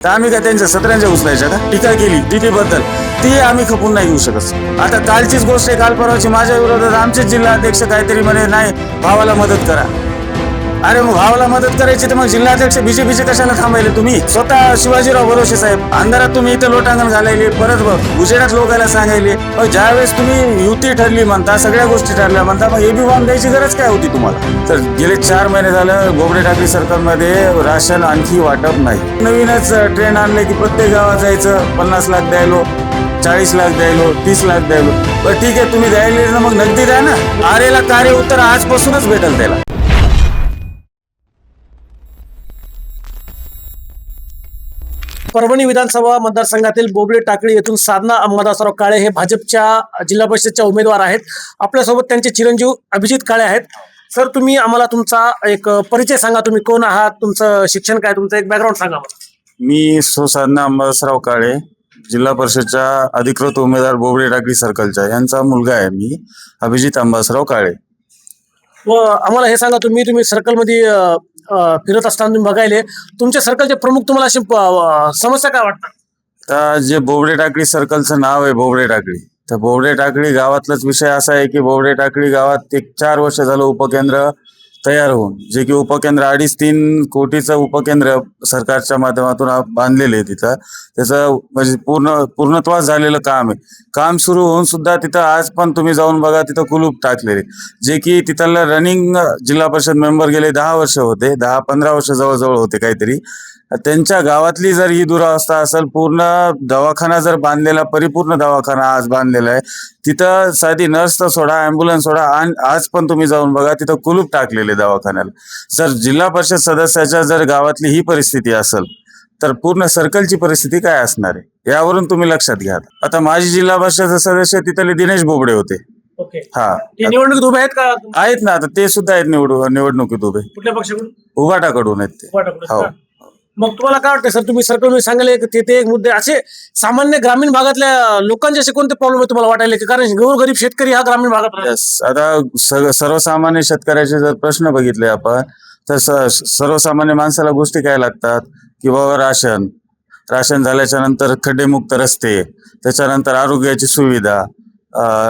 तर आम्ही काय त्यांच्या सत्रांच्या उचलायच्या का? टीका केली टीटी बद्दल ती आम्ही खपून नाही घेऊ शकत. आता कालचीच गोष्ट आहे काल परवाची माझ्या विरोधात आमचेच जिल्हा अध्यक्ष काहीतरी म्हणे नाही भावाला मदत करा. अरे मग भावाला मदत करायची तर मग जिल्हाध्यक्ष बीजेपीचे कशाला थांबायले तुम्ही? स्वतः शिवाजीराव बरोशे साहेब अंधारात तुम्ही इथं लोटांगण घालायले परत बघ गुजरात लोकायला सांगायले. मग ज्यावेळेस तुम्ही युती ठरली म्हणता सगळ्या गोष्टी ठरल्या म्हणता मग एबी बी द्यायची गरज काय होती तुम्हाला? तर गेले चार महिने झालं गोबडे ठाकरे सरकारमध्ये राशन आणखी वाटप नाही. नवीनच ट्रेन आणले की प्रत्येक गावात जायचं पन्नास लाख द्यायलो चाळीस लाख द्यायलो तीस लाख द्यायलो. बरं ठीक आहे तुम्ही द्यायला ना मग नगदी द्या ना. आरेला कार्य उत्तर आजपासूनच भेटेल त्याला. परभणी विधानसभा मतदारसंघातील बोबडे टाकळी येथून साधना अंबादासराव काळे हे भाजपच्या जिल्हा परिषदच्या उमेदवार आहेत. आपल्यासोबत त्यांचे चिरंजीव अभिजित काळे आहेत. सर तुम्ही आम्हाला तुमचा एक परिचय सांगा. तुम्ही कोण आहात? तुमचं शिक्षण काय? तुमचं एक बॅकग्राऊंड सांगा मी सुसाधना अंबादासराव काळे जिल्हा परिषदच्या अधिकृत उमेदवार बोबडे टाकळी सर्कलचा यांचा मुलगा आहे मी अभिजित अंबादासराव काळे. व आम्हाला हे सांगा तुम्ही तुम्ही सर्कलमध्ये फिरत असताना तुम्ही बघायले तुमच्या सर्कलचे प्रमुख तुम्हाला अशी समस्या काय वाटतात? जे बोबडे टाकळी सर्कलचं नाव आहे बोबडे टाकळी तर बोबडे टाकळी गावातलाच विषय असा आहे की बोबडे टाकळी गावात एक चार वर्ष झालं उपकेंद्र तयार होऊन जे की उपकेंद्र अडीच तीन कोटीचं उपकेंद्र सरकारच्या माध्यमातून बांधलेले आहे तिथं. त्याचं म्हणजे पूर्ण पूर्णत्वास झालेलं काम आहे. काम सुरू होऊन सुद्धा तिथं आज पण तुम्ही जाऊन बघा तिथं कुलूप टाकलेले. जे की तिथलं रनिंग जिल्हा परिषद मेंबर गेले दहा वर्ष होते दहा पंधरा वर्ष जवळजवळ होते काहीतरी. त्यांच्या गावातली जर ही दुरावस्था असेल पूर्ण दवाखाना जर बांधलेला परिपूर्ण दवाखाना आज बांधलेला आहे तिथं साधी नर्स तर सोडा अँब्युलन्स सोडा आज पण तुम्ही जाऊन बघा तिथं कुलूप टाकलेले दवाखान्याला. जर जिल्हा परिषद सदस्याच्या जर गावातली ही परिस्थिती असेल तर पूर्ण सर्कलची परिस्थिती काय असणार आहे? यावरून तुम्ही लक्षात घ्या. आता माझी जिल्हा परिषद सदस्य तिथले दिनेश बोबडे होते. ओके. हा. निवडणुकीत उभे आहेत का आहेत ना आता ते सुद्धा आहेत निवडू निवडणुकीत उभे. कुठल्या पक्षाकडून? उभाटाकडून आहेत ते. हो. मग तुम्हाला काय वाटतं सर? तुम्ही सर्कल मी सांगले की ते- एक मुद्दे असे सामान्य ग्रामीण भागातल्या लोकांचे असे कोणते प्रॉब्लेम तुम्हाला वाटायले की कारण गरीब शेतकरी हा ग्रामीण भागात आता सर्वसामान्य शेतकऱ्याचे जर प्रश्न बघितले आपण तर सर्वसामान्य माणसाला गोष्टी काय लागतात? की बाबा राशन. राशन झाल्याच्यानंतर खड्डेमुक्त रस्ते त्याच्यानंतर आरोग्याची सुविधा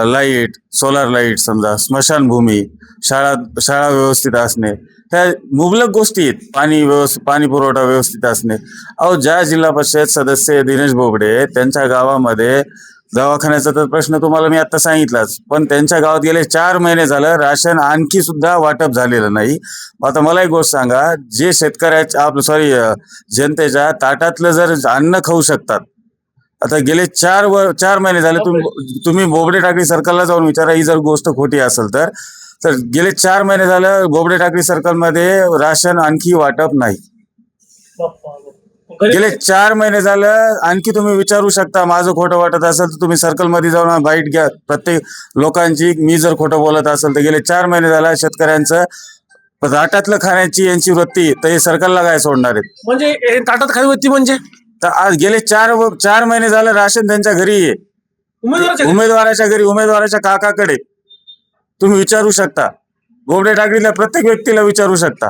लाइट सोलार लाइट समजा स्मशानभूमी शाळा शाळा व्यवस्थित असणे ह्या मुबलक गोष्टी आहेत. पाणी व्यवस्थित पाणी पुरवठा व्यवस्थित असणे. अहो ज्या जिल्हा परिषद सदस्य दिनेश बोबडे त्यांच्या गावामध्ये दवाखान्याचा तर प्रश्न तुम्हाला मी आता सांगितलाच. पण त्यांच्या गावात गेले चार महिने झालं राशन आणखी सुद्धा वाटप झालेलं नाही. आता मला एक गोष्ट सांगा जे शेतकऱ्याच्या आपलं सॉरी जनतेच्या ताटातलं जर अन्न खाऊ शकतात आता गेले चार वर चार महिने झाले तुम्ही तुम्ही बोबडे टाकळी सरकारला जाऊन विचारा ही जर गोष्ट खोटी असेल तर तर गेले चार महिने झालं बोबडे टाकळी सर्कलमध्ये राशन आणखी वाटप नाही. गेले चार महिने झालं आणखी तुम्ही विचारू शकता माझं खोटं वाटत असेल तर तुम्ही सर्कलमध्ये जाऊन बाईट घ्या. प्रत्येक लोकांची मी जर खोटं बोलत असेल तर गेले चार महिने झाला शेतकऱ्यांचं ताटातलं खाण्याची यांची वृत्ती तर हे सर्कलला काय सोडणार आहेत? म्हणजे ताटात खाली होती म्हणजे? तर आज गेले चार चार महिने झालं राशन त्यांच्या घरी आहे. उमेदवाराच्या घरी. उमेदवाराच्या घरी उमेदवाराच्या काकाकडे. तुम्ही विचारू शकता. गोबडे टाकळीला प्रत्येक व्यक्तीला विचारू शकता.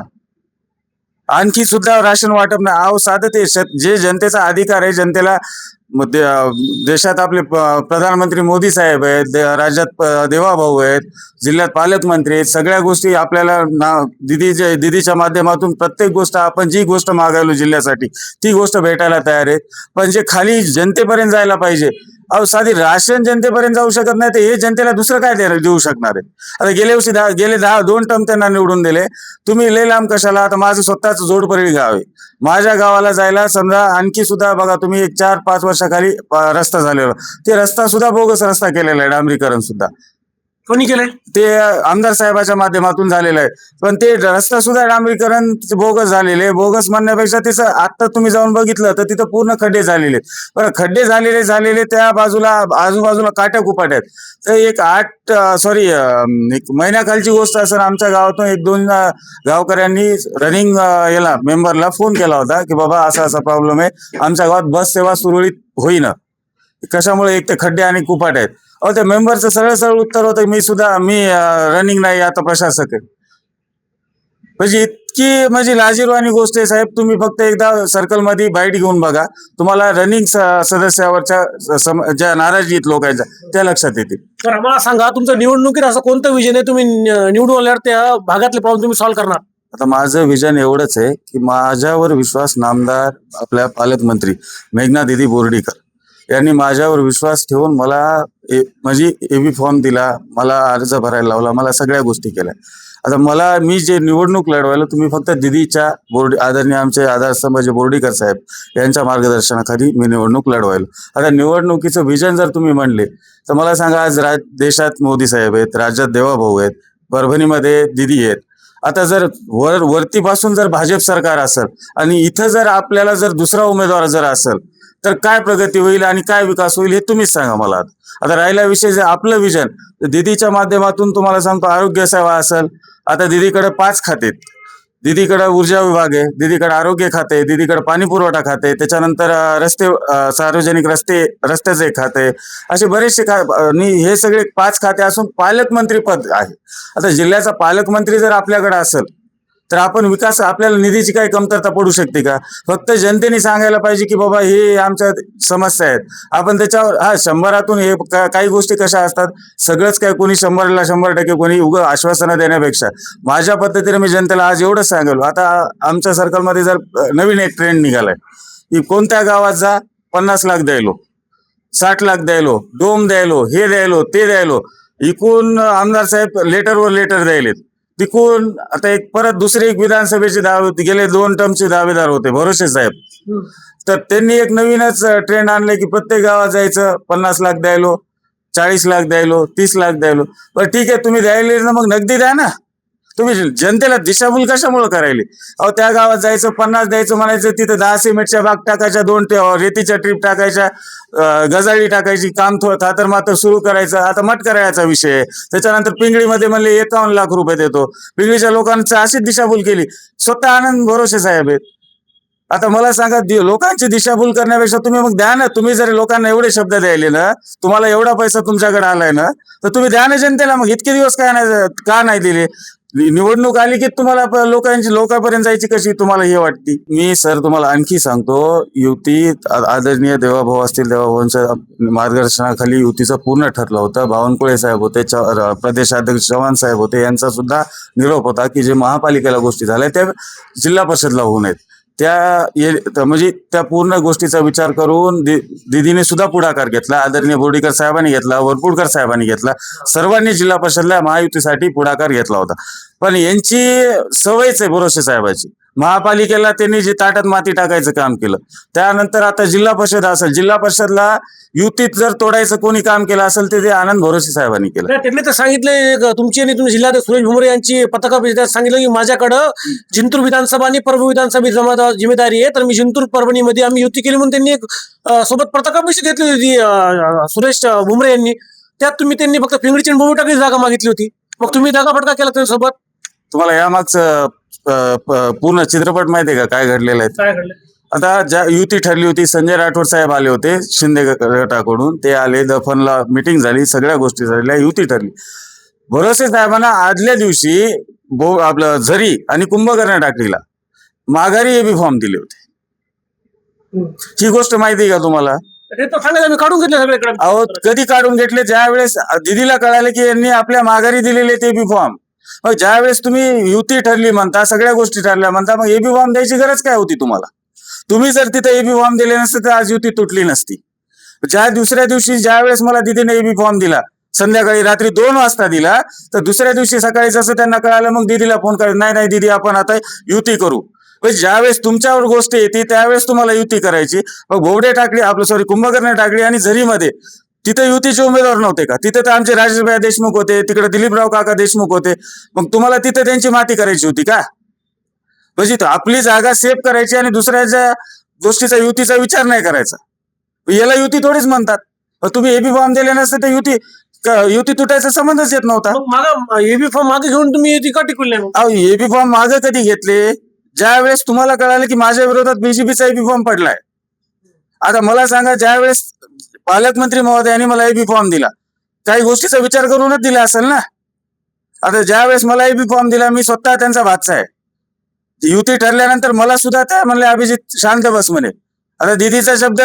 आणखी सुद्धा राशन वाटप नाही. अहो साधं ते जे जनतेचा अधिकार आहे जनतेला देशात आपले प्रधानमंत्री मोदी साहेब आहेत राज्यात देवाभाऊ आहेत जिल्ह्यात पालकमंत्री आहेत सगळ्या गोष्टी आपल्याला ना दिदीच्या दिदीच्या माध्यमातून प्रत्येक गोष्ट आपण जी गोष्ट मागायलो जिल्ह्यासाठी ती गोष्ट भेटायला तयार आहेत. पण जे खाली जनतेपर्यंत जायला पाहिजे अहो साधी राशन जनतेपर्यंत जाऊ शकत नाही तर हे जनतेला दुसरं काय देऊ शकणार आहे? आता गेल्या वर्षी दहा गेले दहा दोन टर्म त्यांना निवडून दिले. तुम्ही लय लांब कशाला? आता माझं स्वतःच जोडपरळी गाव आहे. माझ्या गावाला जायला समजा आणखी सुद्धा बघा तुम्ही एक चार पाच वर्षाखाली रस्ता झालेला. ते रस्ता सुद्धा बोगस रस्ता केलेला आहे डांबरीकरण सुद्धा. कोणी केलंय? ते आमदार साहेबाच्या माध्यमातून झालेलं आहे. पण ते रस्ता सुद्धा डांबरीकरण बोगस झालेले बोगस म्हणण्यापेक्षा तिचं आता तुम्ही जाऊन बघितलं तर तिथं पूर्ण खड्डे झालेले पण बरं खड्डे झालेले झालेले त्या बाजूला आजूबाजूला काट्या कुपाट्या आहेत. तर एक आठ सॉरी एक महिन्याखालची गोष्ट असं आमच्या गावातून एक दोन गावकऱ्यांनी रनिंग याला मेंबरला फोन केला होता की बाबा असा असा प्रॉब्लेम आहे. आमच्या गावात बस सेवा सुरळीत होईना. कशामुळे एक ते खड्डे आणि कुपाट आहेत? अहो त्या मेंबरचं सरळ सरळ उत्तर होतं मी सुद्धा मी रनिंग नाही आता प्रशासक आहे म्हणजे इत- इतकी म्हणजे लाजीरवाणी गोष्ट आहे साहेब तुम्ही फक्त एकदा सर्कलमध्ये बाईट घेऊन बघा. तुम्हाला रनिंग सदस्यावरच्या सम- ज्या नाराजी आहेत लोकांच्या त्या लक्षात येतील. तर आम्हाला सांगा तुमचं निवडणुकीत असं कोणतं विजन आहे? तुम्ही निवडून आल्यावर त्या भागातले प्रॉब्लेम तुम्ही सॉल्व्ह करणार. आता माझं विजन एवढंच आहे की माझ्यावर विश्वास नामदार आपल्या पालकमंत्री मेघना दिदी बोर्डीकर. यांनी माझ्यावर विश्वास ठेवून मला ए- म्हणजे एबी फॉर्म दिला मला अर्ज भरायला लावला मला सगळ्या गोष्टी केल्या. आता मला मी जे निवडणूक लढवायला तुम्ही फक्त दिदीच्या बोर्ड आदरणीय आमचे आधारस्तंभ जे बोर्डीकर साहेब यांच्या मार्गदर्शनाखाली मी निवडणूक लढवायलो. आता निवडणुकीचं विजन जर तुम्ही म्हणले तर मला सांगा आज राज देशात मोदी साहेब आहेत राज्यात देवाभाऊ आहेत परभणीमध्ये दिदी आहेत आता जर वर वरतीपासून जर भाजप सरकार असेल आणि इथं जर आपल्याला जर दुसरा उमेदवार जर असेल तर काय प्रगती होईल आणि काय विकास होईल हे तुम्हीच सांगा मला आता. राहिला विषय जे आपलं विजन दिदीच्या माध्यमातून तुम्हाला सांगतो आरोग्य सेवा असेल आता दिदीकडे पाच खाते दीदीकडं ऊर्जा विभाग आहे दीदीकडं आरोग्य खाते आहे दिदीकडे पाणी पुरवठा खाते त्याच्यानंतर रस्ते सार्वजनिक रस्ते रस्त्याचे खाते असे बरेचसे खा हे सगळे पाच खाते असून पालकमंत्री पद आहे. आता जिल्ह्याचा पालकमंत्री जर आपल्याकडे असेल तर आपण विकास आपल्याला निधीची काही कमतरता पडू शकते का? फक्त जनतेने सांगायला पाहिजे की बाबा हे आमच्या समस्या आहेत. आपण त्याच्यावर हा शंभरातून हे का- काही गोष्टी कशा असतात? सगळंच काय कोणी शंभरला शंभर टक्के कोणी उग आश्वासनं देण्यापेक्षा. माझ्या पद्धतीने मी जनतेला आज एवढंच सांगेल आता आमच्या सर्कलमध्ये जर नवीन एक ट्रेंड निघालाय की कोणत्या गावात जा पन्नास लाख द्यायलो साठ लाख द्यायलो डोम द्यायलो हे द्यायलो ते द्यायलो. इकून आमदार साहेब लेटरवर लेटर द्यायलेत. तिकून आता एक परत दुसरे एक विधानसभेचे दावे गेले दोन टर्मचे दावेदार होते भरोसे साहेब. तर त्यांनी एक नवीनच ट्रेंड आणले की प्रत्येक गावात जायचं पन्नास लाख द्यायलो चाळीस लाख द्यायलो तीस लाख द्यायलो. बरं ठीक आहे तुम्ही द्यायले ना मग नगदी द्या ना. तुम्ही जनतेला दिशाभूल कशामुळे करायली? अहो त्या गावात जायचं पन्नास द्यायचं म्हणायचं तिथं दहा सिमेंटच्या बाग टाकायच्या दोन रेतीच्या ट्रीप टाकायच्या गजाळी टाकायची काम थोडं तर मात्र सुरू करायचं आता मट करायचा विषय आहे. त्याच्यानंतर पिंगळीमध्ये म्हणले एकावन्न लाख रुपये देतो. पिंगळीच्या लोकांचं अशीच दिशाभूल केली. स्वतः आनंद भरोसे साहेब आहेत. आता मला सांगा लोकांची दिशाभूल करण्यापेक्षा तुम्ही मग द्या ना. तुम्ही जर लोकांना एवढे शब्द द्यायले ना तुम्हाला एवढा पैसा तुमच्याकडे आलाय ना तर तुम्ही द्या ना जनतेला मग. इतके दिवस काय नाही का नाही दिले? निवडणूक आली की तुम्हाला लोकांची लोकांपर्यंत जायची कशी? तुम्हाला हे वाटते? मी सर तुम्हाला आणखी सांगतो युती आदरणीय देवाभाऊ असतील देवाभाऊंच्या मार्गदर्शनाखाली युतीचं पूर्ण ठरलं होतं. बावनकुळे साहेब होते च- प्रदेशाध्यक्ष चव्हाण साहेब होते यांचा सुद्धा निरोप होता की जे महापालिकेला गोष्टी झाल्या त्या जिल्हा परिषदला होऊ नयेत. त्या म्हणजे त्या पूर्ण गोष्टीचा विचार करून दिदीने सुद्धा पुढाकार घेतला आदरणीय बोर्डीकर साहेबांनी घेतला वरपुडकर साहेबांनी घेतला सर्वांनी जिल्हा परिषदला महायुतीसाठी पुढाकार घेतला होता. पण यांची सवयच आहे भरोसे साहेबाची. महापालिकेला त्यांनी जे ताटात माती टाकायचं काम केलं त्यानंतर आता जिल्हा परिषद असेल जिल्हा परिषदला युतीत जर तोडायचं कोणी काम केलं असेल ते आनंद भरोसे साहेबांनी केलं. त्यांनी तर सांगितले तुमची आणि तुम्ही जिल्हा सुरेश भुमरे यांची पत्रकार सांगितलं की माझ्याकडं जिंतूर विधानसभा आणि परभणी विधानसभा जमा- जिम्मेदारी आहे तर मी जिंतूर परभणीमध्ये आम्ही युती केली म्हणून त्यांनी एक सोबत पत्रकार घेतली होती सुरेश भुमरे यांनी. त्यात तुम्ही त्यांनी फक्त फिंगडीची आणि भूमी टाकली जागा मागितली होती. मग तुम्ही जागा फटका केला त्यांच्यासोबत? तुम्हाला यामागचं अं, प- पूर्ण चित्रपट माहिती आहे का? काय घडलेलं आहे? काय घडलं? आता ज्या युती ठरली होती संजय राठोड साहेब आले होते शिंदे गटाकडून. ते आले दफनला मिटिंग झाली सगळ्या गोष्टी झालेल्या युती ठरली. भरोसे साहेबांना आदल्या दिवशी बो आपलं झरी आणि कुंभकर्ण टाकलीला. माघारी एबी फॉर्म दिले होते. ही गोष्ट माहिती आहे का तुम्हाला? काढून घेतले अहो कधी काढून घेतले? ज्या वेळेस दिदीला कळाले की यांनी आपल्या माघारी दिलेले ते बी फॉर्म हो, मग तुम्ही युती ठरली म्हणता सगळ्या गोष्टी ठरल्या म्हणता मग एबी फॉर्म द्यायची गरज काय होती तुम्हाला? तुम्ही जर तिथे एबी फॉर्म दिले नसते तर आज युती तुटली नसती. ज्या दुसऱ्या दिवशी ज्या वेळेस मला दिदीने एबी फॉर्म दिला संध्याकाळी रात्री दोन वाजता दिला तर दुसऱ्या दिवशी सकाळी जसं त्यांना कळालं मग दिदीला फोन कर नाही नाही दिदी आपण आता युती करू. ज्यावेळेस तुमच्यावर गोष्ट येते त्यावेळेस तुम्हाला युती करायची. मग बोबडे टाकली आपलं सॉरी कुंभकर्ण टाकली आणि झरीमध्ये तिथे युतीचे उमेदवार नव्हते का? तिथे तर आमचे राजेशभाई देशमुख होते तिकडे दिलीपराव काका देशमुख होते. मग तुम्हाला तिथे त्यांची माती करायची होती का? म्हणजे तो आपली जागा सेव्ह करायची आणि दुसऱ्याच्या गोष्टीचा युतीचा विचार नाही करायचा. याला युती थोडीच म्हणतात. तुम्ही एबी फॉर्म दिले नसते तर युती युती तुटायचा संबंधच येत नव्हता. एबी फॉर्म मागे घेऊन तुम्ही ती का? अहो एबी फॉर्म मागे कधी घेतले? ज्या वेळेस तुम्हाला कळालं की माझ्या विरोधात बीजेपीचा एबी फॉर्म पडलाय. आता मला सांगा ज्या वेळेस पालकमंत्री महोदयांनी मला एबी फॉर्म दिला. काही गोष्टीचा विचार करूनच दिला असेल ना? आता ज्या वेळेस मला एबी फॉर्म दिला मी स्वतः त्यांचा भातचा आहे. युती ठरल्यानंतर मला सुद्धा त्या म्हणले अभिजित शांत बस म्हणे. आता दिदीचा शब्द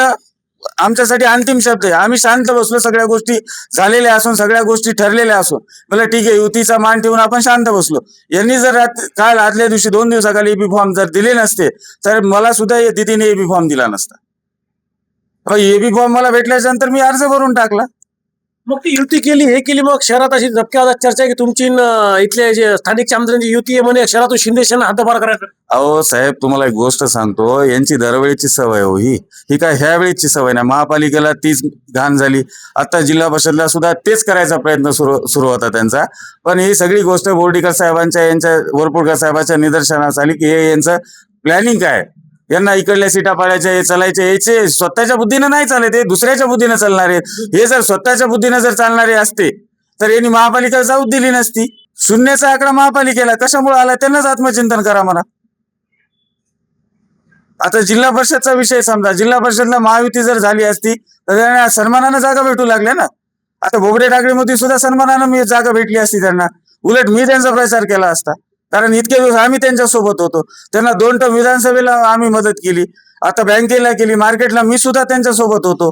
आमच्यासाठी अंतिम शब्द आहे. आम्ही शांत बसलो सगळ्या गोष्टी झालेल्या असून सगळ्या गोष्टी ठरलेल्या असून. मला ठीक आहे युतीचा मान ठेवून आपण शांत बसलो. यांनी जर काल आदल्या दिवशी दोन दिवसाखाली एबी फॉर्म जर दिले नसते तर मला सुद्धा दिदीने एबी फॉर्म दिला नसता. एबी फॉर्म मला भेटल्याच्या नंतर मी अर्ज भरून टाकला. मग ती युती केली हे केली मग शहरात अशी धबक्यावादात चर्चा आहे की तुमची न, इथले जे स्थानिक आमदारांची युती आहे म्हणे शहरातून शिंदे सेना हद्दपार करायचं. अहो साहेब तुम्हाला एक गोष्ट सांगतो यांची दरवेळीची सवय हो ही. ही काय ह्या वेळीची सवय नाही. महापालिकेला तीच घाण झाली. आता जिल्हा परिषदला सुद्धा तेच करायचा प्रयत्न सुरू सुरू होता त्यांचा. पण ही सगळी गोष्ट बोर्डीकर साहेबांच्या यांच्या वरपुडकर साहेबांच्या निदर्शनास आली की हे यांचं प्लॅनिंग काय? यांना इकडल्या सीटा पाडायच्या हे चालायचे याचे स्वतःच्या बुद्धीनं नाही चालत हे दुसऱ्याच्या बुद्धीनं चालणारे. हे जर स्वतःच्या बुद्धीनं जर चालणारे असते तर यांनी महापालिका जाऊच दिली नसती. शून्याचा आकडा महापालिकेला कशामुळे आला त्यांनाच आत्मचिंतन करा म्हणा. आता जिल्हा परिषदचा विषय समजा जिल्हा परिषदला महायुती जर झाली असती तर त्यांना सन्मानानं जागा भेटू लागल्या ना? आता बोबडे टाकळीमध्ये सुद्धा सन्मानानं मी जागा भेटली असती त्यांना. उलट मी त्यांचा प्रचार केला असता. कारण इतके दिवस आम्ही त्यांच्यासोबत होतो. त्यांना दोन टप विधानसभेला आम्ही मदत केली. आता बँकेला केली मार्केटला मी सुद्धा त्यांच्यासोबत होतो.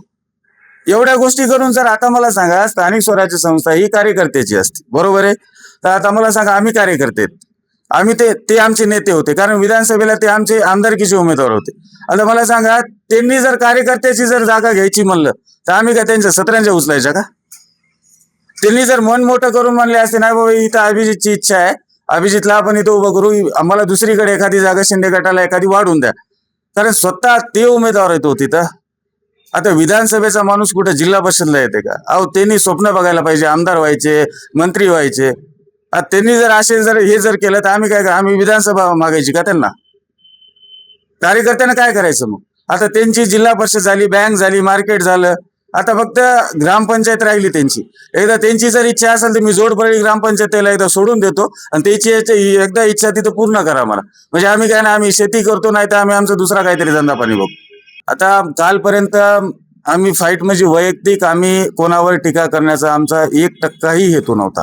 एवढ्या गोष्टी करून जर आता मला सांगा स्थानिक स्वराज्य संस्था ही कार्यकर्त्याची असते. बरोबर आहे? तर आता मला सांगा आम्ही कार्यकर्ते आम्ही ते ते आमचे नेते होते. कारण विधानसभेला ते आमचे आमदारकीचे उमेदवार होते. आता मला सांगा त्यांनी जर कार्यकर्त्याची जर जागा घ्यायची म्हणलं तर आम्ही काय त्यांच्या सतरांच्या उचलायच्या का? त्यांनी जर मन मोठं करून म्हणले असते नाही बाबा इथं अभिजितची इच्छा आहे. अभिजितला आपण इथं उभं करू. आम्हाला दुसरीकडे एखादी जागा शिंदे गटाला एखादी वाढून द्या. कारण स्वतः ते उमेदवार येतो हो तिथं. आता विधानसभेचा माणूस कुठे जिल्हा परिषदला येते का? अहो त्यांनी स्वप्न बघायला पाहिजे. आमदार व्हायचे मंत्री व्हायचे. आता त्यांनी जर असे जर हे जर केलं तर आम्ही काय आम्ही विधानसभा मागायची का त्यांना? कार्यकर्त्यांना काय करायचं मग? आता त्यांची जिल्हा परिषद झाली बँक झाली मार्केट झालं. आता फक्त ग्रामपंचायत राहिली त्यांची. एकदा त्यांची जर इच्छा असेल तर मी जोडपडी ग्रामपंचायतीला एकदा सोडून देतो आणि त्याची एकदा इच्छा तिथं पूर्ण करा मला. म्हणजे आम्ही काय ना आम्ही शेती करतो नाही तर आम्ही आमचा दुसरा काहीतरी धंदा पाणी बघतो. आता कालपर्यंत आम्ही फाईट म्हणजे वैयक्तिक आम्ही कोणावर टीका करण्याचा आमचा एक टक्काही हेतू नव्हता.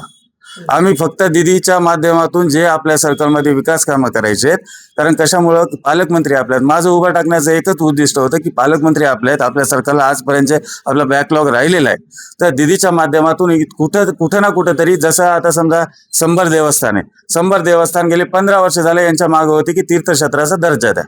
आम्ही फक्त दिदीच्या माध्यमातून जे आपल्या सर्कलमध्ये विकास कामं करायचे आहेत कारण कशामुळं पालकमंत्री आपल्यात माझं उभं टाकण्याचं एकच उद्दिष्ट होतं की पालकमंत्री आपल्यात आहेत. आपल्या सर्कलला आजपर्यंत आपला बॅकलॉग राहिलेला आहे तर दिदीच्या माध्यमातून कुठं कुठं ना कुठं तरी जसं आता समजा शंभर देवस्थान आहे. शंभर देवस्थान गेले पंधरा वर्ष झाले यांच्या मागं होती की तीर्थक्षेत्राचा दर्जा द्या.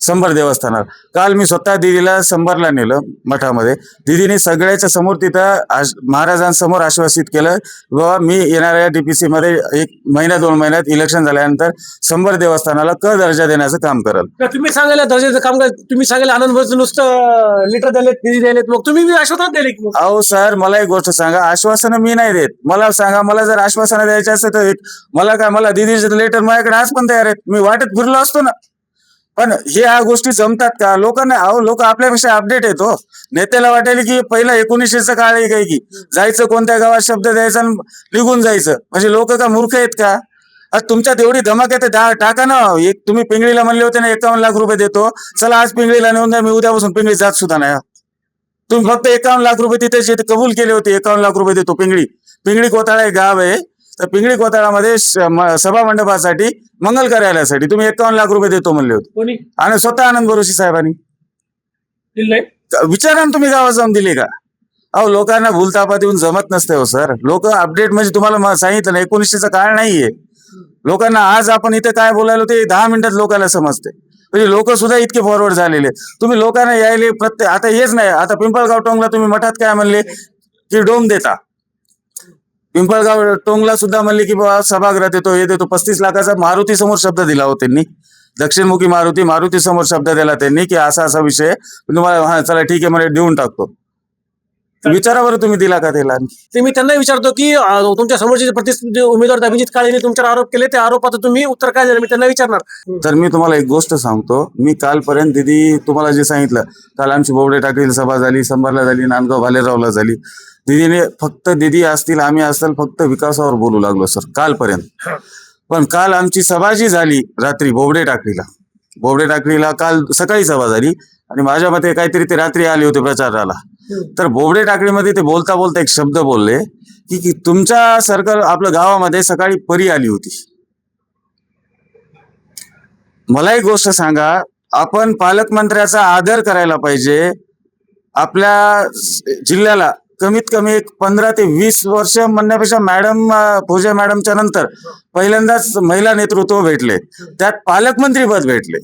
शंभर देवस्थानावर काल मी स्वतः दिदीला शंभरला नेलं मठामध्ये. दिदीने सगळ्याच्या समोर तिथं आश- महाराजांसमोर आश्वासित केलं बाबा मी येणाऱ्या डीपीसी मध्ये एक महिना दोन महिन्यात इलेक्शन झाल्यानंतर शंभर देवस्थानाला क दर्जा देण्याचं काम करल? तर तुम्ही सांगायला दर्जाचं काम काय तुम्ही सांगायला आनंद नुसतं लिटर दिलेत निधी दिलेत मग तुम्ही आश्वासन दिले अहो सर मला एक गोष्ट सांगा आश्वासनं मी नाही देत. मला सांगा मला जर आश्वासनं द्यायची असेल तर मला काय मला दिदीचे लेटर माझ्याकडे आज पण तयार आहेत. मी वाटत फिरलो असतो ना. पण हे ह्या गोष्टी जमतात का? लोकांना अहो लोक आपल्यापेक्षा अपडेट येतो हो. नेत्याला वाटेल की पहिला एकोणीसशेचं काळ आहे काय की जायचं कोणत्या गावात शब्द द्यायचा आणि निघून जायचं. म्हणजे लोक का मूर्ख आहेत का? आज तुमच्यात एवढी धमाक येते टाका ना. एक तुम्ही पिंगळीला म्हणले होते ना एकावन्न लाख रुपये देतो. चला आज पिंगळीला नेऊन द्या मी उद्यापासून पिंगळी जात सुद्धा नाही. तुम्ही फक्त एकावन्न लाख रुपये तिथे कबूल केले होते एकावन्न लाख रुपये देतो पिंगळी. पिंगळी कोताळा एक गाव आहे. तर पिंगळी कोताळामध्ये सभा मंडपासाठी मंगल कार्यालयासाठी तुम्ही एकावन्न लाख रुपये देतो म्हणले होते. आणि स्वतः आनंद बरोशी साहेबांनी? विचारा तुम्ही गावात जाऊन दिली का? अहो लोकांना भूलतापा देऊन जमत नसते हो सर. लोक अपडेट म्हणजे तुम्हाला सांगितलं ना एकोणीसशेचा काळ नाहीये. लोकांना आज आपण इथे काय बोलायलो ते दहा मिनिटात लोकांना समजते. म्हणजे लोक सुद्धा इतके फॉरवर्ड झालेले तुम्ही लोकांना यायले प्रत्येक आता हेच नाही आता पिंपळगाव टोंगला तुम्ही मठात काय म्हणले? की डोम देता. पिंपळगाव टोंगला सुद्धा म्हणले की बाबा सभागृह देतो हे देतो पस्तीस लाखाचा मारुती समोर शब्द दिला हो त्यांनी. दक्षिणमुखी मारुती मारुती समोर शब्द दिला त्यांनी की असा असा विषय. तुम्हाला हा चला ठीक आहे म्हणजे देऊन टाकतो. विचारा बरं तुम्ही दिला का त्याला? ते मी त्यांना विचारतो की तुमच्या समोरचे प्रतिस्पर्धी उमेदवार अभिजित काळेने तुमच्यावर आरोप केले त्या आरोपात तुम्ही उत्तर काय दिलं? मी त्यांना विचारणार. तर मी तुम्हाला एक गोष्ट सांगतो. मी कालपर्यंत दिदी तुम्हाला जे सांगितलं काल आमची बोबडे टाकळी सभा झाली संभारला झाली नांदगाव भालेरावला झाली. दिदीने फक्त दिदी असतील आम्ही असतील फक्त विकासावर बोलू लागलो सर कालपर्यंत. पण काल आमची सभा जी झाली रात्री बोबडे टाकळीला बोबडे टाकळीला काल सकाळी सभा झाली आणि माझ्या मते काहीतरी ते रात्री आले होते प्रचाराला. तर बोबडे टाकळीमध्ये ते बोलता बोलता एक शब्द बोलले की की तुमच्या सर्कल आपल्या गावामध्ये सकाळी परी आली होती. मला एक गोष्ट सांगा आपण पालकमंत्र्याचा आदर करायला पाहिजे आपल्या जिल्ह्याला कमीत कमी एक पंधरा ते वीस वर्ष म्हणण्यापेक्षा मॅडम पूजा मॅडमच्या नंतर पहिल्यांदाच महिला नेतृत्व भेटले. त्यात पालकमंत्री पद भेटले.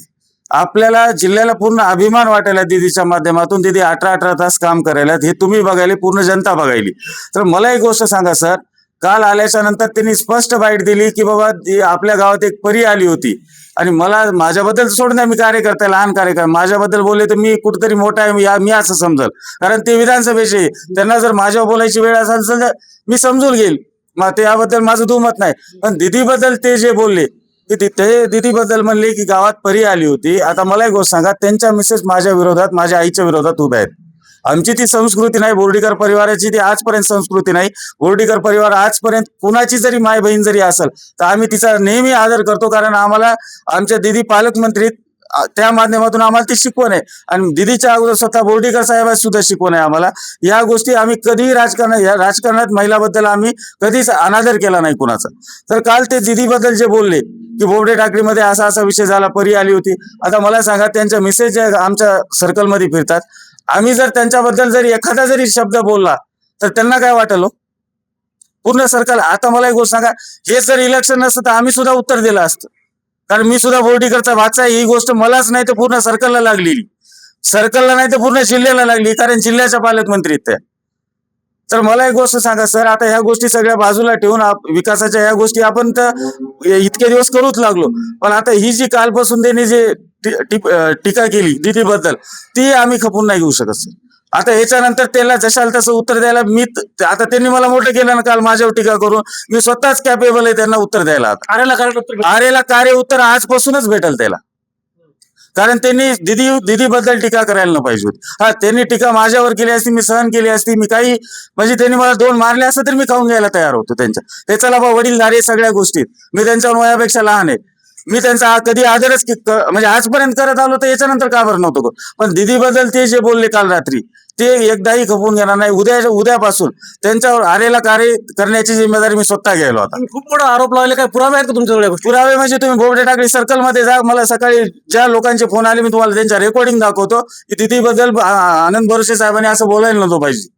आपल्याला जिल्ह्याला पूर्ण अभिमान वाटायला दिदीच्या माध्यमातून दिदी अठरा अठरा तास काम करायला हे तुम्ही बघायला पूर्ण जनता बघायली. तर मला एक गोष्ट सांगा सर. काल आल्याच्यानंतर त्यांनी स्पष्ट बाईट दिली की बाबा आपल्या गावात एक परी आली होती. आणि मला माझ्याबद्दल सोड नाही मी कार्यकर्ता लहान कार्यकर्ता. माझ्याबद्दल बोलले तर मी कुठेतरी मोठा आहे या- मी असं समजल. कारण ते विधानसभेचे त्यांना जर माझ्यावर बोलायची वेळ असेल तर मी समजून घेईल. मग त्याबद्दल माझं दुमत नाही. पण दिदीबद्दल ते जे बोलले की ते दिदीबद्दल म्हणले की गावात परी आली होती. आता मला एक गोष्ट सांगा त्यांच्या मिसेस माझ्या विरोधात माझ्या आईच्या विरोधात उभ्या आहेत. आमची ती संस्कृती नाही बोर्डीकर परिवाराची ती आजपर्यंत संस्कृती नाही. बोर्डीकर परिवार आजपर्यंत कुणाची जरी माय बहीण जरी असेल तर आम्ही तिचा नेहमी आदर करतो कारण आम्हाला आमच्या दिदी पालकमंत्री त्या माध्यमातून आम्हाला ती शिकवण आहे. आणि दिदीच्या अगोदर स्वतः बोर्डीकर साहेबांची सुद्धा शिकवण आहे आम्हाला. या गोष्टी आम्ही कधीही राजकारण या राजकारणात महिलाबद्दल आम्ही कधीच अनादर केला नाही कुणाचा. तर काल ते दिदीबद्दल जे बोलले की बोबडे टाकळीमध्ये असा असा विषय झाला परी आली होती. आता मला सांगा त्यांच्या मिसेस ज्या आमच्या सर्कलमध्ये फिरतात. आम्ही जर त्यांच्याबद्दल जरी एखादा जरी शब्द बोलला तर त्यांना काय वाटेल? पूर्ण सर्कल आता मला एक गोष्ट सांगा हे जर इलेक्शन नसतं तर आम्ही सुद्धा उत्तर दिलं असतं. कारण मी सुद्धा बोर्डीकरचा वाचा आहे ही गोष्ट मलाच नाही तर पूर्ण सर्कलला लागलेली सर्कलला नाही तर पूर्ण जिल्ह्याला लागली कारण जिल्ह्याच्या पालकमंत्री त्या. तर मला एक गोष्ट सांगा सर आता ह्या गोष्टी सगळ्या बाजूला ठेवून विकासाच्या ह्या गोष्टी आपण तर इतके दिवस करूच लागलो. पण आता ही जी कालपासून त्यांनी जे टीका केली दिदीबद्दल ती आम्ही खपून नाही घेऊ शकत सर. आता याच्यानंतर त्याला जशाल तसं उत्तर द्यायला मी आता त्यांनी मला मोठं केलं ना काल माझ्यावर टीका करून मी स्वतःच कॅपेबल आहे त्यांना उत्तर द्यायला. आरेला कार्य उत्तर आजपासूनच भेटेल त्याला. कारण त्यांनी दिदी दिदीबद्दल टीका करायला न पाहिजे होती. हा त्यांनी टीका माझ्यावर केली असती मी सहन केली असती मी काही म्हणजे त्यांनी मला दोन मारले असते तर मी खाऊन घ्यायला तयार होतो त्यांच्या. त्याचा चला बा वडीलधारे सगळ्या गोष्टीत. मी त्यांच्यावर वयापेक्षा लहान आहे. मी त्यांचा कधी आदरच म्हणजे आजपर्यंत करत आलो तर याच्यानंतर का बरं नव्हतो? पण दिदीबद्दल ते जे बोलले काल रात्री ते एकदाही खपून घेणार नाही. उद्या उद्यापासून त्यांच्यावर आरेला कार्य करण्याची जिम्मेदारी मी स्वतः घ्यायलो आता तुम्ही खूप मोठा आरोप लावले. काय पुरावे आहेत का तुमच्याकडे पुरावे म्हणजे तुम्ही बोबडे टाकळी सर्कलमध्ये जा. मला सकाळी ज्या लोकांचे फोन आले मी तुम्हाला त्यांच्या रेकॉर्डिंग दाखवतो. की तिथे बद्दल आनंद भरोसे साहेबांनी असं बोलायला नव्हतं पाहिजे.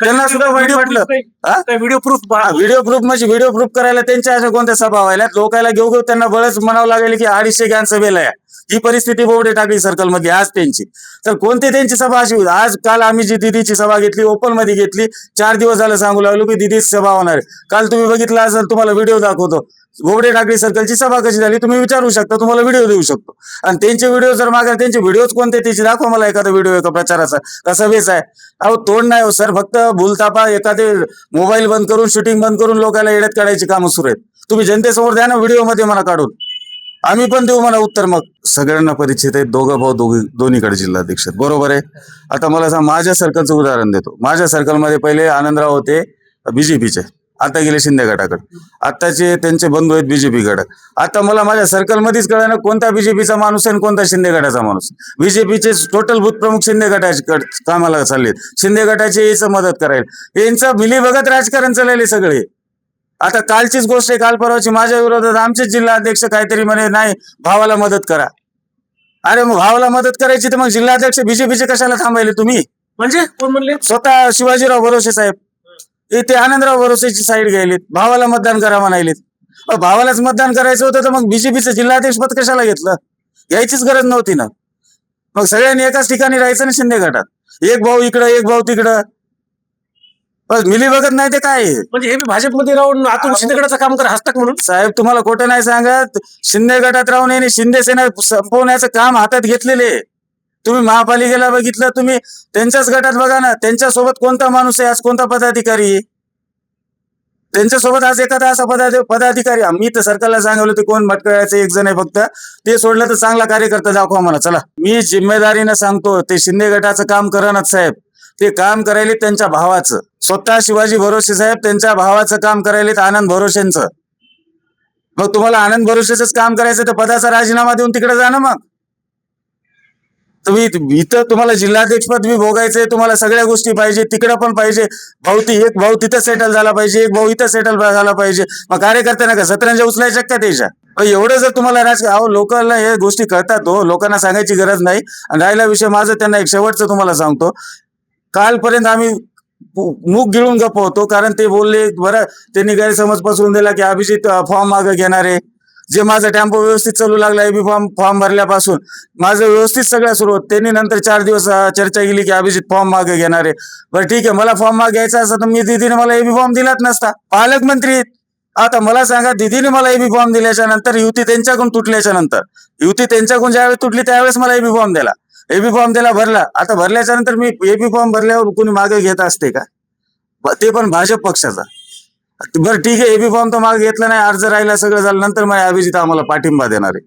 त्यांना सुद्धा वाईट वाटलं. हा? व्हिडिओ प्रूफ व्हिडिओ प्रूफ म्हणजे व्हिडिओ प्रूफ करायला त्यांच्या अशा कोणत्या सभा व्हायला लोकायला घेऊ घेऊ त्यांना बळच म्हणावं लागेल की अडीचशे घ्यान सभेला या. ही परिस्थिती बोबडे टाकली सर्कलमध्ये आज त्यांची. तर कोणती त्यांची सभा अशी होती? आज काल आम्ही जी दिदीची सभा घेतली ओपनमध्ये घेतली चार दिवस झालं सांगू लागलो की दिदीची सभा होणार आहे. काल तुम्ही बघितला असेल तुम्हाला व्हिडिओ दाखवतो. बोबडे टाकळी सर्कलची सभा कशी झाली तुम्ही विचारू शकता तुम्हाला व्हिडिओ देऊ शकतो. आणि त्यांचे व्हिडिओ जर मागा त्यांचे व्हिडिओज कोणते त्याची दाखवा मला एखादा व्हिडिओ एका प्रचाराचा. कसा वेच आहे? अहो तोंड नाही हो सर फक्त भूलतापा एखादे मोबाईल बंद करून शूटिंग बंद करून लोकांना येड्यात काढायची कामं सुरू आहेत. तुम्ही जनतेसमोर द्या ना व्हिडिओमध्ये मला काढून. आम्ही पण देऊ मला उत्तर मग. सगळ्यांना परिचित आहे दोघं भाऊ दोघी दोन्हीकडे जिल्हाध्यक्ष बरोबर आहे? आता मला सांग माझ्या सर्कलचं उदाहरण देतो. माझ्या सर्कलमध्ये पहिले आनंदराव होते बीजेपीचे आता गेले शिंदे गटाकडे. आताचे त्यांचे बंधू आहेत बीजेपी गटात आता मला माझ्या सर्कलमध्येच कळलं कोणता बीजेपीचा माणूस आहे आणि कोणता शिंदे गटाचा माणूस बीजेपीचे टोटल बूथ प्रमुख शिंदे गटाचे कामाला चाललेत. शिंदे गटाचे याचं मदत करायला. यांचं मिली बघत राजकारण चालले सगळे. आता कालचीच गोष्ट आहे काल परवाची. माझ्या विरोधात आमचे जिल्हा अध्यक्ष काहीतरी म्हणे नाही भावाला मदत करा. अरे मग भावाला मदत करायची तर मग जिल्हाध्यक्ष बीजेपीचे कशाला थांबायले तुम्ही? म्हणजे कोण म्हणले? स्वतः शिवाजीराव भरोसे साहेब. इथे आनंदराव भरोसेची साईड घ्यायलीत भावाला मतदान करा म्हणायलीत अ, भावालाच मतदान करायचं होतं तर मग बीजेपीचं जिल्हाध्यक्ष पद कशाला घेतलं? घ्यायचीच गरज नव्हती ना. मग सगळ्यांनी एकाच ठिकाणी राहायचं ना शिंदे गटात. एक भाऊ इकडं एक भाऊ तिकडं. बस मिली बघत नाही ते काय? म्हणजे हे बी भाजपमध्ये राहून आतून शिंदेगडाचं काम करा हस्तक म्हणून? साहेब तुम्हाला खोटं नाही सांगत. शिंदे गटात राहून शिंदे सेना संपवण्याचं काम हातात घेतलेले. तुम्ही महापालिकेला बघितलं तुम्ही त्यांच्याच गटात बघा ना त्यांच्यासोबत कोणता माणूस आहे आज कोणता पदाधिकारी आहे? त्यांच्यासोबत आज एखादा असा पदा पदाधिकारी मी तर सरकारला सांगवलं ते कोण भटकळायचं एक जण आहे फक्त ते सोडलं तर चांगला कार्यकर्ता दाखवा मला चला. मी जिम्मेदारीनं सांगतो ते शिंदे गटाचं काम करणार साहेब. ते काम करायले त्यांच्या भावाचं. स्वतः शिवाजी भरोसे साहेब त्यांच्या भावाचं काम करायलेत आनंद भरोसेंचं. मग तुम्हाला आनंद भरोसेच काम करायचं तर पदाचा राजीनामा देऊन तिकडे जा ना मग. तुम्ही इथं तुम्हाला जिल्हाध्यक्षपद बी भोगायचंय तुम्हाला सगळ्या गोष्टी पाहिजे तिकडं पण पाहिजे. भाऊ ती एक भाऊ तिथं सेटल झाला पाहिजे एक भाऊ इथं सेटल झाला पाहिजे. मग कार्यकर्त्यांना का सतरंजा उचलायच्या का त्याच्या? एवढं जर तुम्हाला राज अहो लोकांना हे गोष्टी कळतात हो. लोकांना सांगायची गरज नाही. आणि राहिला विषय माझं त्यांना एक शेवटचं तुम्हाला सांगतो. कालपर्यंत आम्ही मूग गिळून गप्प होतो. कारण ते बोलले बरं त्यांनी गैरसमज पसरून दिला की अभिजित फॉर्म मागे घेणार. आहे जे माझा टेम्पो व्यवस्थित चालू लागला एबी फॉर्म फॉर्म भरल्यापासून. माझं व्यवस्थित सगळं सुरू होत. त्यांनी नंतर चार दिवस चर्चा केली की अभिजित फॉर्म मागे घेणार आहे. बरं ठीक आहे. मला फॉर्म मागे घ्यायचा असता तर मी दिदीने मला एबी फॉर्म दिलाच नसता. पालकमंत्री आता मला सांगा दिदीने मला एबी फॉर्म दिल्याच्या नंतर युती त्यांच्याकडून तुटल्याच्या नंतर युती त्यांच्याकडून ज्यावेळेस तुटली त्यावेळेस मला एबी फॉर्म दिला एबी फॉर्म दिला भरला. आता भरल्याच्या नंतर मी एबी फॉर्म भरल्यावर कोणी मागे घेत असते का? ते पण भाजप पक्षाचा. बरं ठीक आहे एबी फॉर्म तर मागे घेतला नाही अर्ज राहिला सगळं झालं. नंतर मग अभिजित आम्हाला पाठिंबा देणार आहे.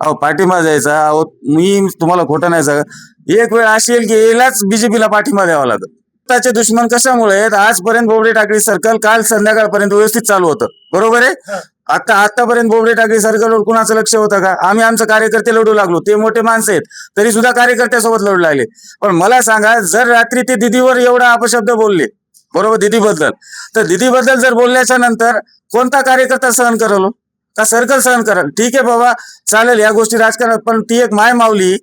अहो पाठिंबा द्यायचा अहो मी तुम्हाला खोटं नाही सांगत. एक वेळ अशी येईल की यालाच बीजेपीला पाठिंबा द्यावा लागेल. त्याचे दुश्मन कशामुळे आहेत? आजपर्यंत बोबडे टाकळी सर्कल काल संध्याकाळपर्यंत व्यवस्थित चालू होतं. बरोबर आहे? आता आतापर्यंत बोबडे टाकळी सर्कलवर कुणाचं लक्ष होतं का? आम्ही आमचं कार्यकर्ते लढू लागलो. ते मोठे माणसं आहेत. तरी सुद्धा कार्यकर्त्यासोबत लढू लागले. पण मला सांगा जर रात्री ते दिदीवर एवढा अपशब्द बोलले बरोबर दिदीबद्दल तर दिदीबद्दल जर बोलल्याच्या नंतर कोणता कार्यकर्ता सहन करल हो? का सर्कल सहन करल? ठीक आहे बाबा चालेल या गोष्टी राजकारणात पण ती एक माय माऊली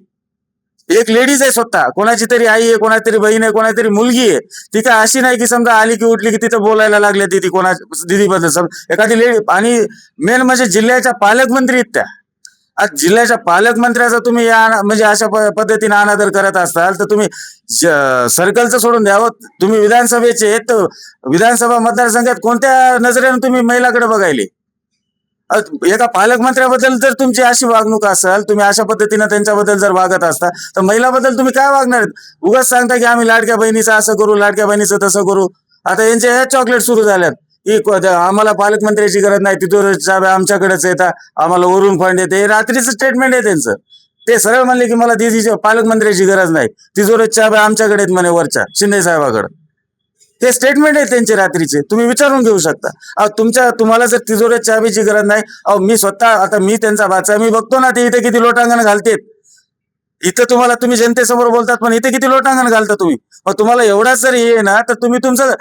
एक लेडीज आहे स्वतः. कोणाची तरी आई आहे कोणाची तरी बहीण आहे कोणाची तरी मुलगी आहे ती काय अशी नाही की समजा आली की उठली की तिथं बोलायला लागल्या दीदी कोणा दिदीबद्दल समजा एखादी लेडी आणि मेन म्हणजे जिल्ह्याच्या पालकमंत्री आहेत त्या. आज जिल्ह्याच्या पालकमंत्र्याचा तुम्ही या म्हणजे अशा पद्धतीने अनादर करत असाल तर तुम्ही सर्कलचं सोडून द्यावं तुम्ही विधानसभेचे तर विधानसभा मतदारसंघात कोणत्या नजरेने तुम्ही महिलाकडे बघायले? एका पालकमंत्र्याबद्दल जर तुमची अशी वागणूक असेल तुम्ही अशा पद्धतीने त्यांच्याबद्दल जर वागत असता तर महिलाबद्दल तुम्ही काय वागणार? उगाच सांगता की आम्ही लाडक्या बहिणीचं असं करू लाडक्या बहिणीचं तसं करू. आता यांचे हे चॉकलेट सुरू झाल्यात. की आम्हाला पालकमंत्र्याची गरज नाही. तिथून चाव्या आमच्याकडेच येतात आम्हाला वरून फंड येते. हे रात्रीचं स्टेटमेंट आहे त्यांचं. ते सरळ म्हणले की मला दिदीच्या पालकमंत्र्याची गरज नाही. तिजोरीच्या चाव्या आमच्याकडे आहेत म्हणे वरच्या शिंदे साहेबाकडे. ते स्टेटमेंट आहे त्यांचे रात्रीचे. तुम्ही विचारून घेऊ शकता. अहो तुमच्या तुम्हाला जर तिजोऱ्यात चाबीची गरज नाही अहो मी स्वतः आता मी त्यांचा बाचा मी बघतो ना ते इथे किती लोटांगण घालतेत. इथं तुम्हाला तुम्ही जनतेसमोर बोलतात पण इथे किती लोटांगण घालता तुम्ही? मग तुम्हाला एवढाच जर हे ना तर तुम्ही तुमचं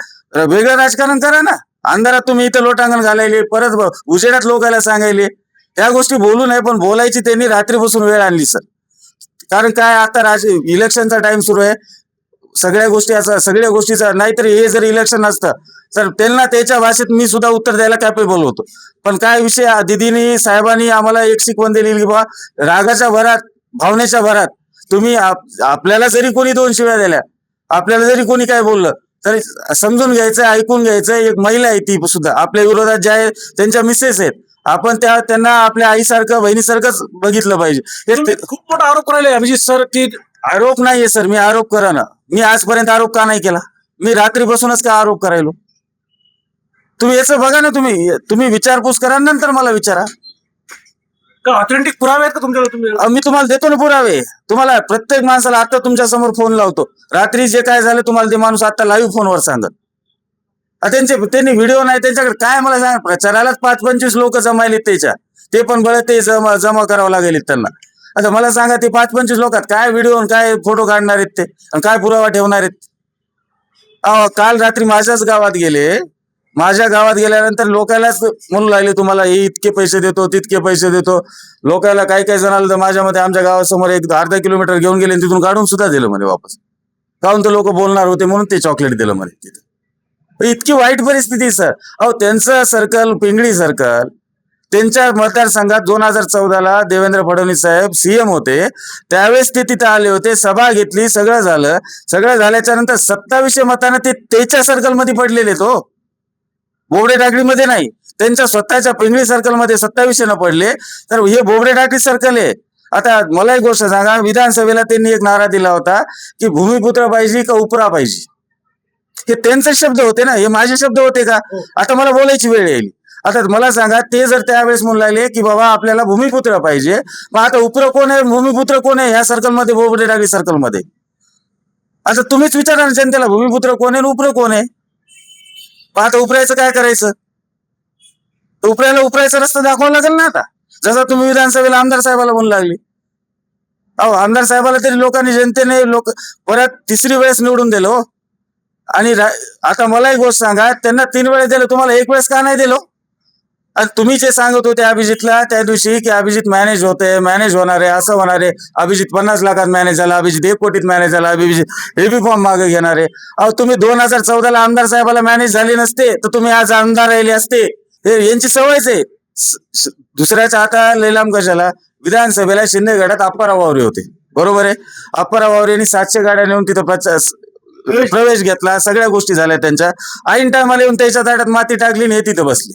वेगळं राजकारण करा ना. अंधारात तुम्ही इथं लोटांगण घालायले परत उजेडात लोकायला सांगायले. त्या गोष्टी बोलू नये पण बोलायची त्यांनी रात्रीपासून वेळ आणली सर कारण काय आता राज इलेक्शनचा टाइम सुरू आहे. सगळ्या गोष्टी असं सगळ्या गोष्टीचा नाहीतर हे जर इलेक्शन असतं तर त्यांना त्याच्या भाषेत मी सुद्धा उत्तर द्यायला कॅपेबल होतो. पण काय विषय दिदीनी साहेबांनी आम्हाला एक शिकवण दिली की बा रागाच्या भरात भावनेच्या भरात तुम्ही आपल्याला जरी कोणी दोन शिव्या दिल्या आपल्याला जरी कोणी काय बोललं तरी समजून घ्यायचं ऐकून घ्यायचं एक महिला आहे ती सुद्धा. आपल्या विरोधात ज्या आहे त्यांच्या मिसेस आहेत. आपण त्या त्यांना आपल्या आईसारखं बहिणीसारखंच बघितलं पाहिजे. खूप मोठा आरोप करायला अभिजित सर की आरोप नाहीये सर मी आरोप करा ना मी आजपर्यंत आरोप का नाही केला? मी रात्रीपासूनच का आरोप करायलो? तुम्ही याचं बघा ना तुम्ही. तुम्ही विचारपूस करा नंतर मला विचारा. का ऑथेंटिक पुरावे आहेत का तुमच्याकडे? तुम्ही मी तुम्हाला देतो ना पुरावे. तुम्हाला प्रत्येक माणसाला आता तुमच्यासमोर फोन लावतो. रात्री जे काय झालं तुम्हाला ते माणूस आता लाईव्ह फोनवर सांगत अ, त्यांचे त्यांनी व्हिडिओ नाही त्यांच्याकडे काय मला सांग प्रचारालाच पाच पंचवीस लोक जमायलेत त्याच्या. ते पण बळ ते जमा जमा करावं लागेल त्यांना. आता मला सांगा ते पाच पंचवीस लोकात काय व्हिडिओ आणि काय फोटो काढणार आहेत ते? आणि काय पुरावा ठेवणार आहेत अहो, काल रात्री माझ्याच गावात गेले. माझ्या गावात गेल्यानंतर लोकांनाच म्हणू लागले तुम्हाला हे इतके पैसे देतो तितके पैसे देतो. लोकांना काही काही जणाला तर माझ्यामध्ये आमच्या गावासमोर एक अर्धा किलोमीटर घेऊन गेले तिथून काढून सुद्धा दिलं म्हणे वापस. काहून तर लोक बोलणार होते म्हणून ते चॉकलेट दिलं म्हणे तिथं. इतकी वाईट परिस्थिती सर अहो त्यांचं सर्कल पिंगळी सर्कल त्यांच्या मतदारसंघात दोन हजार चौदाला देवेंद्र फडणवीस साहेब सीएम होते. त्यावेळेस ते तिथं आले होते सभा घेतली सगळं झालं. सगळं झाल्याच्यानंतर सत्तावीसशे मतानं ते त्याच्या सर्कलमध्ये पडलेले आहेत हो. बोबडे टाकळीमध्ये नाही. त्यांच्या स्वतःच्या पिंगळी सर्कलमध्ये सत्तावीसशे न पडले तर हे बोबडे टाकळी सर्कल आहे. आता मला एक गोष्ट सांगा विधानसभेला त्यांनी एक नारा दिला होता की भूमिपुत्र पाहिजे का उपरा पाहिजे? हे त्यांचे शब्द होते ना हे माझे शब्द होते का? आता मला बोलायची वेळ येईल. आता मला सांगा ते जर त्यावेळेस म्हणू लागले की बाबा आपल्याला भूमिपुत्र पाहिजे मग आता उपर कोण आहे भूमिपुत्र कोण आहे ह्या सर्कलमध्ये बोबडे टाकळी सर्कलमध्ये आता तुम्हीच विचारा ना जनतेला भूमिपुत्र कोण आहे आणि उपर कोण आहे? मग आता उपरायचं काय करायचं? उपरायला उपरायचा रस्ता दाखवावा लागेल ना आता. जसा तुम्ही विधानसभेला आमदार साहेबाला म्हणू लागली. अहो आमदार साहेबाला तरी लोकांनी जनतेने लोक परत तिसरी वेळेस निवडून दिलं हो. आणि आता मला एक गोष्ट सांगा त्यांना तीन वेळेस दिलं तुम्हाला एक वेळेस का नाही दिलं? आणि तुम्ही जे सांगत होते अभिजितला त्या दिवशी की अभिजित मॅनेज होते मॅनेज होणार आहे असं होणार आहे. अभिजित पन्नास लाखात मॅनेज झाला अभिजित एक कोटीत मॅनेज झाला अभिजित एबी फॉर्म मागे घेणार आहे. अहो तुम्ही दोन हजार चौदाला आमदार साहेबाला मॅनेज झाले नसते तर तुम्ही आज आमदार राहिले असते. हे यांची सवयच आहे. दुसऱ्याच्या आता लिलाम कशाला? विधानसभेला शिंदे गटात अप्पाराव वावरे होते. बरोबर आहे? अप्पाराव वावरेंनी सातशे गाड्या नेऊन तिथं पचास प्रवेश घेतला सगळ्या गोष्टी झाल्या त्यांच्या. ऐन टायमाला येऊन त्याच्या ताटात माती टाकली आणि हे तिथं बसली.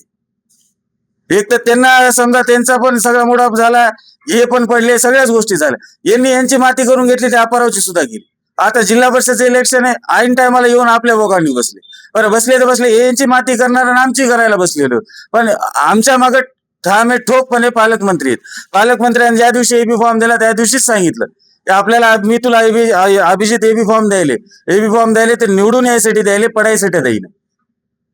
एक तर त्यांना समजा त्यांचा पण सगळा मोडाप झाला हे पण पडले सगळ्याच गोष्टी झाल्या. यांनी यांची माती करून घेतली ते अपारावची सुद्धा गेली आता जिल्हा परिषदचं इलेक्शन आहे ऐन टायमाला येऊन आपल्या बोकांनी बसले. बरं बसले तर बसले यांची माती करणार आणि आमची करायला बसलेलो पण आमच्या मागं ठामे ठोकपणे पालकमंत्री आहेत. पालकमंत्र्यांनी ज्या दिवशी एबी फॉर्म दिला त्या दिवशीच सांगितलं. की आपल्याला मी तुला एबी अभिजित एबी फॉर्म द्यायले. एबी फॉर्म द्यायले ते निवडून यायसाठी द्यायले पडायसाठी द्यायला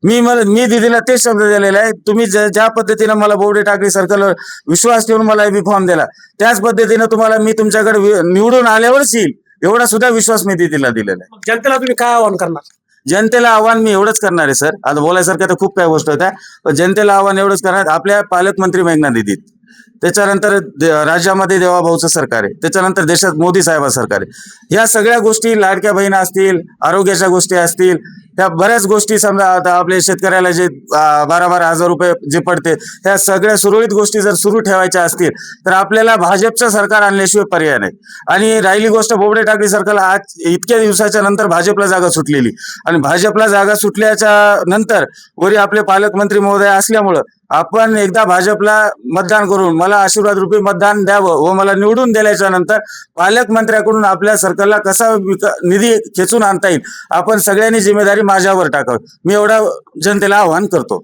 मी मला मी दिदीला तेच शब्द दिलेला आहे. तुम्ही ज्या पद्धतीनं मला बोर्डे टाकली सर्कलवर विश्वास ठेवून मला बी फॉर्म दिला. त्याच पद्धतीनं तुम्हाला मी तुमच्याकडे निवडून आल्यावरच येईल एवढा सुद्धा विश्वास मी दिदीला दिलेला आहे. जनतेला तुम्ही काय आवाहन करणार? जनतेला आव्हान मी एवढंच करणार आहे सर. आता बोलायसारख्या तर खूप काही गोष्ट होत्या. पण जनतेला आव्हान एवढंच करणार आपल्या पालकमंत्री मेघना दिदीत. त्याच्यानंतर राज्यामध्ये देवाभाऊचं सरकार आहे. त्याच्यानंतर देशात मोदी साहेबा सरकार आहे. या सगळ्या गोष्टी लाडक्या बहिणी असतील आरोग्याच्या गोष्टी असतील त्या बऱ्याच गोष्टी समजा आता आपल्या शेतकऱ्याला जे बारा बारा हजार रुपये जे पडते ह्या सगळ्या सुरळीत गोष्टी जर सुरू ठेवायच्या असतील तर आपल्याला भाजपचं सरकार आणल्याशिवाय पर्याय नाही. आणि राहिली गोष्ट बोबडे टाकली सरकारला आज इतक्या दिवसाच्या नंतर भाजपला जागा सुटलेली. आणि भाजपला जागा सुटल्याच्या नंतर वरी आपले पालकमंत्री महोदय असल्यामुळं आपण एकदा भाजपला मतदान करून मला आशीर्वाद रूपी मतदान द्यावं व मला निवडून दिल्याच्या नंतर पालकमंत्र्याकडून आपल्या सरकारला कसा निधी खेचून आणता येईल आपण सगळ्यांनी जिम्मेदारी माझ्यावर टाकावी. मी एवढा जनतेला आवाहन करतो.